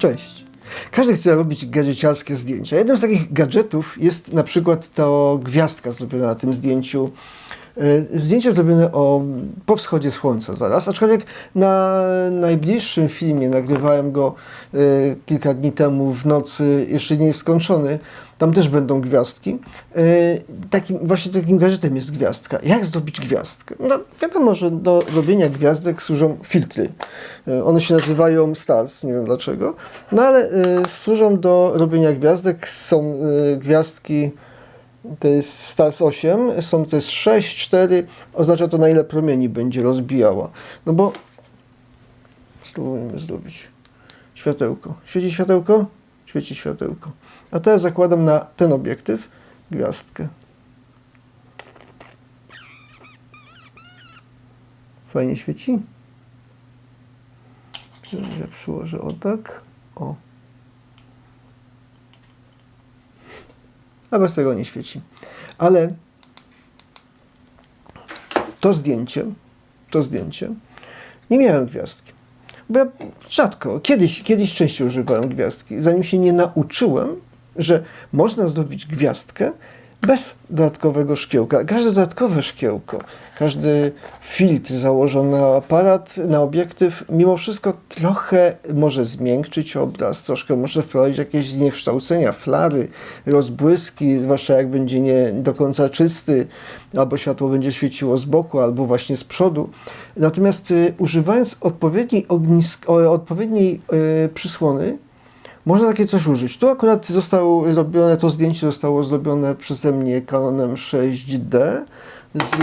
Cześć. Każdy chce robić gadżeciarskie zdjęcia. Jednym z takich gadżetów jest na przykład to gwiazdka zrobiona na tym zdjęciu. E, Zdjęcie zrobione o, po wschodzie słońca zaraz, aczkolwiek na najbliższym filmie, nagrywałem go e, kilka dni temu w nocy, jeszcze nie jest skończony, tam też będą gwiazdki. E, Takim, właśnie takim gadżetem jest gwiazdka. Jak zrobić gwiazdkę? No, wiadomo, że do robienia gwiazdek służą filtry. One się nazywają stars, nie wiem dlaczego. No ale służą do robienia gwiazdek. Są gwiazdki, to jest stars 8, są to jest 6, 4, oznacza to na ile promieni będzie rozbijała. No bo spróbujemy zrobić światełko. Świeci światełko? Świeci światełko. A teraz zakładam na ten obiektyw gwiazdkę. Fajnie świeci. Ja przyłożę o tak. O. A bez tego nie świeci. Ale to zdjęcie, to zdjęcie, nie miałem gwiazdki. Bo ja rzadko, kiedyś, kiedyś częściej używałem gwiazdki, zanim się nie nauczyłem, że można zrobić gwiazdkę bez dodatkowego szkiełka. Każde dodatkowe szkiełko, każdy filtr założony na aparat, na obiektyw, mimo wszystko trochę może zmiękczyć obraz, troszkę może wprowadzić jakieś zniekształcenia, flary, rozbłyski, zwłaszcza jak będzie nie do końca czysty, albo światło będzie świeciło z boku, albo właśnie z przodu. Natomiast y, używając odpowiedniej, o, odpowiedniej y, przysłony, można takie coś użyć. Tu akurat zostało robione, to zdjęcie zostało zrobione przeze mnie Canonem 6D z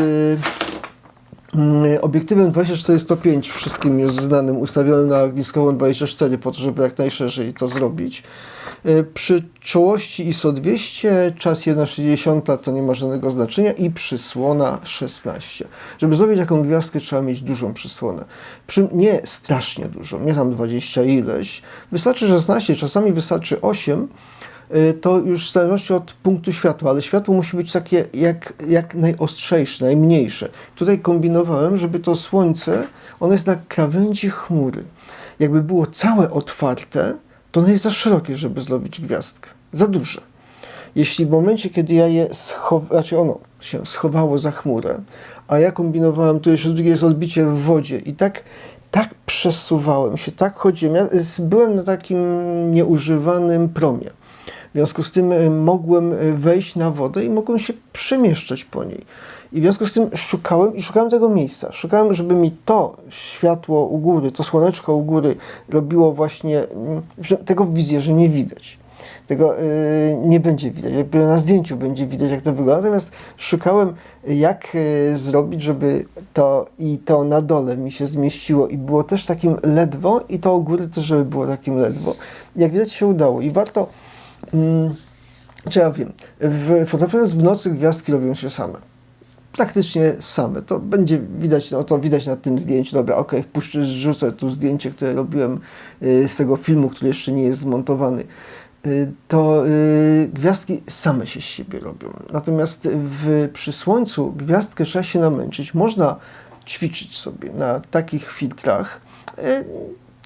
obiektywem 24-105, wszystkim już znanym, ustawionym na ogniskową 24 po to, żeby jak najszerzej to zrobić. Y, Przy czołości ISO 200 czas 1,60 to nie ma żadnego znaczenia i przysłona 16. Żeby zrobić taką gwiazdkę trzeba mieć dużą przysłonę. Przy, nie strasznie dużą, nie tam 20 ileś. Wystarczy 16, czasami wystarczy 8 y, to już w zależności od punktu światła, ale światło musi być takie jak, jak najostrzejsze, najmniejsze. Tutaj kombinowałem, żeby to słońce, ono jest na krawędzi chmury. Jakby było całe otwarte, to ono jest za szerokie, żeby zrobić gwiazdkę. Za duże. Jeśli w momencie, kiedy ja je schowałem, znaczy ono się schowało za chmurę, a ja kombinowałem, to jeszcze drugie jest odbicie w wodzie i tak, tak przesuwałem się, tak chodziłem. Ja byłem na takim nieużywanym promie. W związku z tym y, mogłem y, wejść na wodę i mogłem się przemieszczać po niej. I w związku z tym szukałem i szukałem tego miejsca. Szukałem, żeby mi to światło u góry, to słoneczko u góry robiło właśnie mm, tego wizję, że nie widać. Tego y, nie będzie widać. Jakby na zdjęciu będzie widać, jak to wygląda. Natomiast szukałem, jak zrobić, żeby to i to na dole mi się zmieściło i było też takim ledwo, i to u góry też, żeby było takim ledwo. Jak widać się udało. I warto. Mm, czy ja wiem, fotografując w nocy gwiazdki robią się same. Praktycznie same. To będzie widać, no to widać na tym zdjęciu. Dobra, ok, wpuszczę, rzucę tu zdjęcie, które robiłem y, z tego filmu, który jeszcze nie jest zmontowany. Y, To y, gwiazdki same się z siebie robią. Natomiast w, przy słońcu gwiazdkę trzeba się namęczyć. Można ćwiczyć sobie na takich filtrach.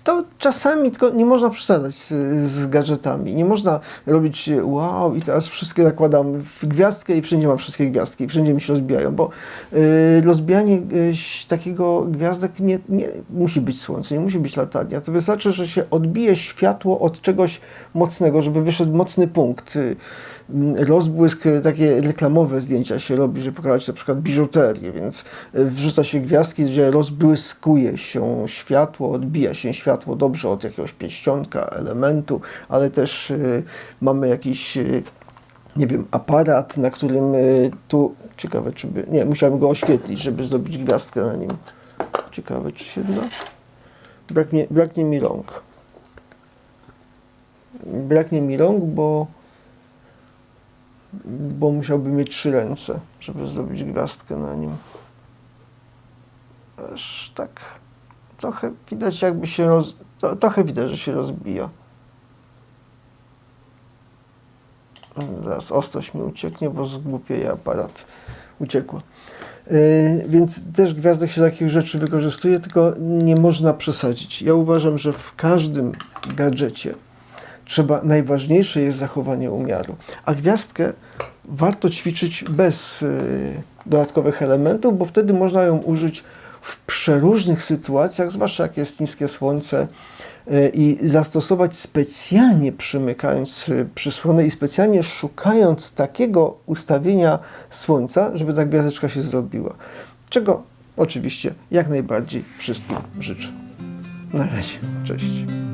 To czasami tylko nie można przesadzać z, z gadżetami. Nie można robić wow i teraz wszystkie nakładam w gwiazdkę i wszędzie mam wszystkie gwiazdki i wszędzie mi się rozbijają, bo y, rozbijanie y, takiego gwiazdek nie, nie musi być słońce, nie musi być latarnia. To wystarczy, że się odbije światło od czegoś mocnego, żeby wyszedł mocny punkt. Y, mm, rozbłysk, y, takie reklamowe zdjęcia się robi, żeby pokazać na przykład biżuterię, więc y, wrzuca się gwiazdki, gdzie rozbłyskuje się światło, odbija się światło dobrze od jakiegoś pierścionka, elementu, ale też y, mamy jakiś, y, nie wiem, aparat, na którym y, tu, ciekawe czy by, nie, musiałem go oświetlić, żeby zrobić gwiazdkę na nim. Ciekawe czy się da. Braknie, braknie mi rąk. Braknie mi rąk, bo bo musiałbym mieć trzy ręce, żeby zrobić gwiazdkę na nim. Aż tak trochę widać jakby się roz... to- trochę widać, że się rozbija. Zaraz ostrość mi ucieknie, bo zgłupieje aparat. Uciekła. Yy, Więc też gwiazdek się takich rzeczy wykorzystuje, tylko nie można przesadzić. Ja uważam, że w każdym gadżecie trzeba, najważniejsze jest zachowanie umiaru. A gwiazdkę warto ćwiczyć bez yy, dodatkowych elementów, bo wtedy można ją użyć w przeróżnych sytuacjach, zwłaszcza jak jest niskie słońce yy, i zastosować specjalnie przymykając yy, przysłonę i specjalnie szukając takiego ustawienia słońca, żeby ta gwiazdeczka się zrobiła. Czego oczywiście jak najbardziej wszystkim życzę. Na razie. Cześć.